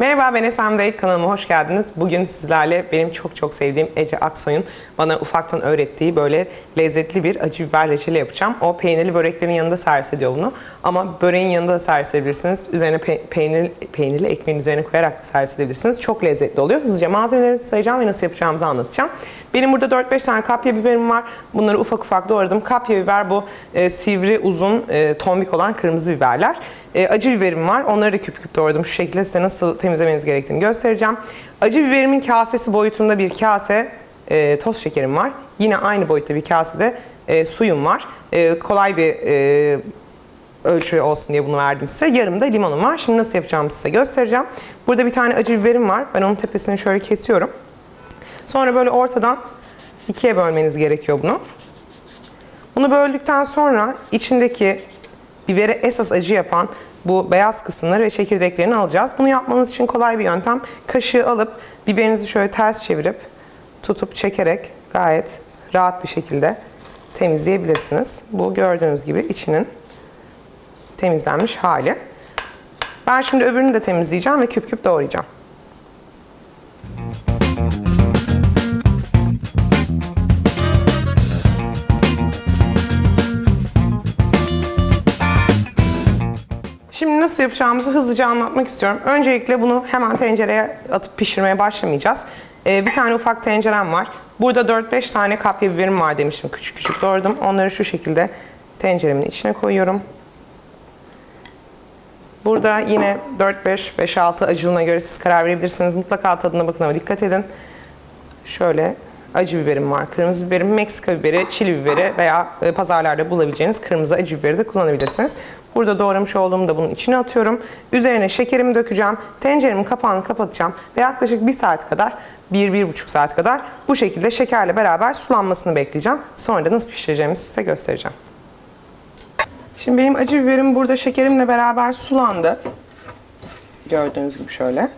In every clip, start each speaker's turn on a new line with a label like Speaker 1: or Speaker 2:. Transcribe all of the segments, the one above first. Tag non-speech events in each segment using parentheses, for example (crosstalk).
Speaker 1: Merhaba ben Esem Day kanalıma hoş geldiniz. Bugün sizlerle benim çok çok sevdiğim Ece Aksoy'un bana ufaktan öğrettiği böyle lezzetli bir acı biber reçeli yapacağım. O peynirli böreklerin yanında servis ediyor bunu. Ama böreğin yanında da servis edebilirsiniz. Üzerine pe- peynir, peynirli ekmeğin üzerine koyarak da servis edebilirsiniz. Çok lezzetli oluyor. Hızlıca malzemeleri sayacağım ve nasıl yapacağımızı anlatacağım. Benim burada 4-5 tane kapya biberim var. Bunları ufak ufak doğradım. Kapya biber bu e, sivri, uzun, e, tombik olan kırmızı biberler. E, acı biberim var. Onları da küp küp doğradım. Şu şekilde size nasıl temizlemeniz gerektiğini göstereceğim. Acı biberimin kasesi boyutunda bir kase e, toz şekerim var. Yine aynı boyutta bir kasede e, suyum var. E, kolay bir e, ölçü olsun diye bunu verdim size. Yarım da limonum var. Şimdi nasıl yapacağımı size göstereceğim. Burada bir tane acı biberim var. Ben onun tepesini şöyle kesiyorum. Sonra böyle ortadan ikiye bölmeniz gerekiyor bunu. Bunu böldükten sonra içindeki biberi esas acı yapan bu beyaz kısımları ve çekirdeklerini alacağız. Bunu yapmanız için kolay bir yöntem. Kaşığı alıp biberinizi şöyle ters çevirip tutup çekerek gayet rahat bir şekilde temizleyebilirsiniz. Bu gördüğünüz gibi içinin temizlenmiş hali. Ben şimdi öbürünü de temizleyeceğim ve küp küp doğrayacağım. Şimdi nasıl yapacağımızı hızlıca anlatmak istiyorum. Öncelikle bunu hemen tencereye atıp pişirmeye başlamayacağız. Ee, bir tane ufak tencerem var. Burada 4-5 tane kapya biberim var demiştim. Küçük küçük doğradım. Onları şu şekilde tenceremin içine koyuyorum. Burada yine 4-5, 5-6 acılığına göre siz karar verebilirsiniz. Mutlaka tadına bakın ama dikkat edin. Şöyle acı biberim var. Kırmızı biberim, Meksika biberi, çili biberi veya e, pazarlarda bulabileceğiniz kırmızı acı biberi de kullanabilirsiniz. Burada doğramış olduğumu da bunun içine atıyorum. Üzerine şekerimi dökeceğim. Tenceremin kapağını kapatacağım ve yaklaşık 1 saat kadar, 1-1,5 saat kadar bu şekilde şekerle beraber sulanmasını bekleyeceğim. Sonra da nasıl pişireceğimi size göstereceğim. Şimdi benim acı biberim burada şekerimle beraber sulandı. Gördüğünüz gibi şöyle.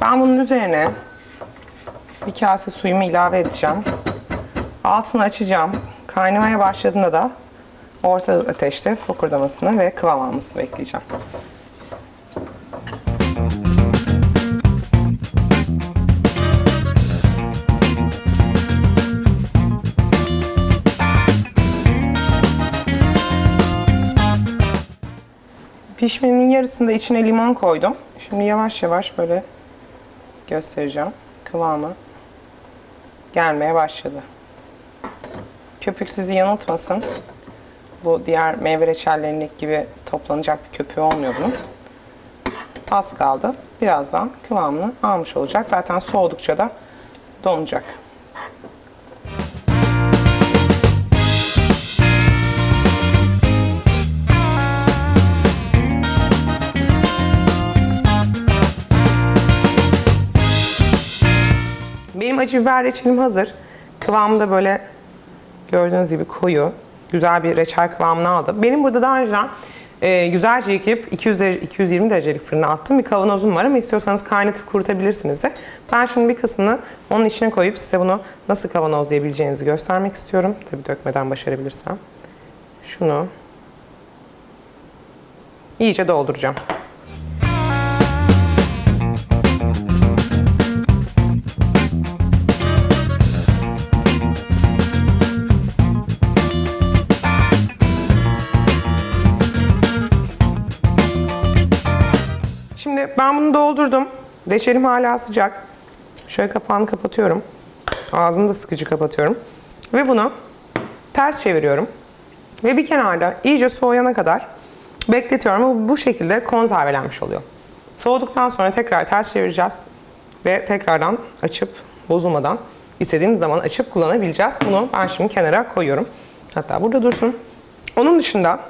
Speaker 1: Ben bunun üzerine bir kase suyumu ilave edeceğim. Altını açacağım. Kaynamaya başladığında da orta ateşte fokurdamasını ve kıvam almasını bekleyeceğim. Pişmenin yarısında içine limon koydum. Şimdi yavaş yavaş böyle göstereceğim. Kıvamı gelmeye başladı. Köpük sizi yanıltmasın. Bu diğer meyve reçellerindeki gibi toplanacak bir köpüğü olmuyor bunun. Az kaldı. Birazdan kıvamını almış olacak. Zaten soğudukça da donacak. Acı biber reçelim hazır. Kıvamı da böyle gördüğünüz gibi koyu. Güzel bir reçel kıvamını aldı. Benim burada daha önceden e, güzelce yıkayıp 200 derece, 220 derecelik fırına attım. Bir kavanozum var ama istiyorsanız kaynatıp kurutabilirsiniz de. Ben şimdi bir kısmını onun içine koyup size bunu nasıl kavanozlayabileceğinizi göstermek istiyorum. Tabii dökmeden başarabilirsem. Şunu iyice dolduracağım. Ben bunu doldurdum. Reçelim hala sıcak. Şöyle kapağını kapatıyorum. Ağzını da sıkıcı kapatıyorum. Ve bunu ters çeviriyorum. Ve bir kenarda iyice soğuyana kadar bekletiyorum. Bu şekilde konservelenmiş oluyor. Soğuduktan sonra tekrar ters çevireceğiz. Ve tekrardan açıp bozulmadan istediğimiz zaman açıp kullanabileceğiz. Bunu ben şimdi kenara koyuyorum. Hatta burada dursun. Onun dışında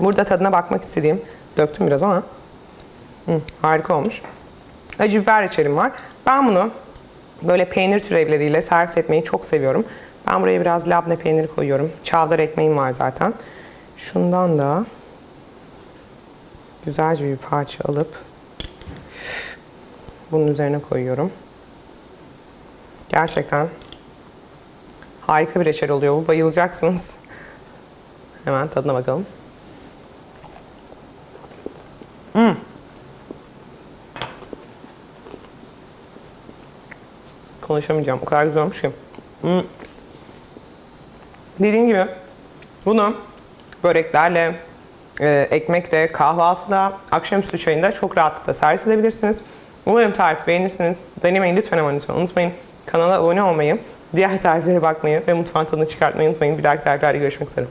Speaker 1: burada tadına bakmak istediğim, döktüm biraz ama Hı, harika olmuş. Acı biber reçelim var. Ben bunu böyle peynir türevleriyle servis etmeyi çok seviyorum. Ben buraya biraz labne peyniri koyuyorum. Çavdar ekmeğim var zaten. Şundan da güzelce bir parça alıp bunun üzerine koyuyorum. Gerçekten harika bir reçel oluyor bu. Bayılacaksınız. (laughs) Hemen tadına bakalım. Konuşamayacağım. O kadar güzel olmuş ki. Hmm. Dediğim gibi bunu böreklerle, e, ekmekle, kahvaltıda, akşamüstü çayında çok rahatlıkla servis edebilirsiniz. Umarım tarifi beğenirsiniz. Denemeyi lütfen ama lütfen unutmayın. Kanala abone olmayı, diğer tariflere bakmayı ve mutfağın tadını çıkartmayı unutmayın. Bir dahaki tariflerde görüşmek üzere.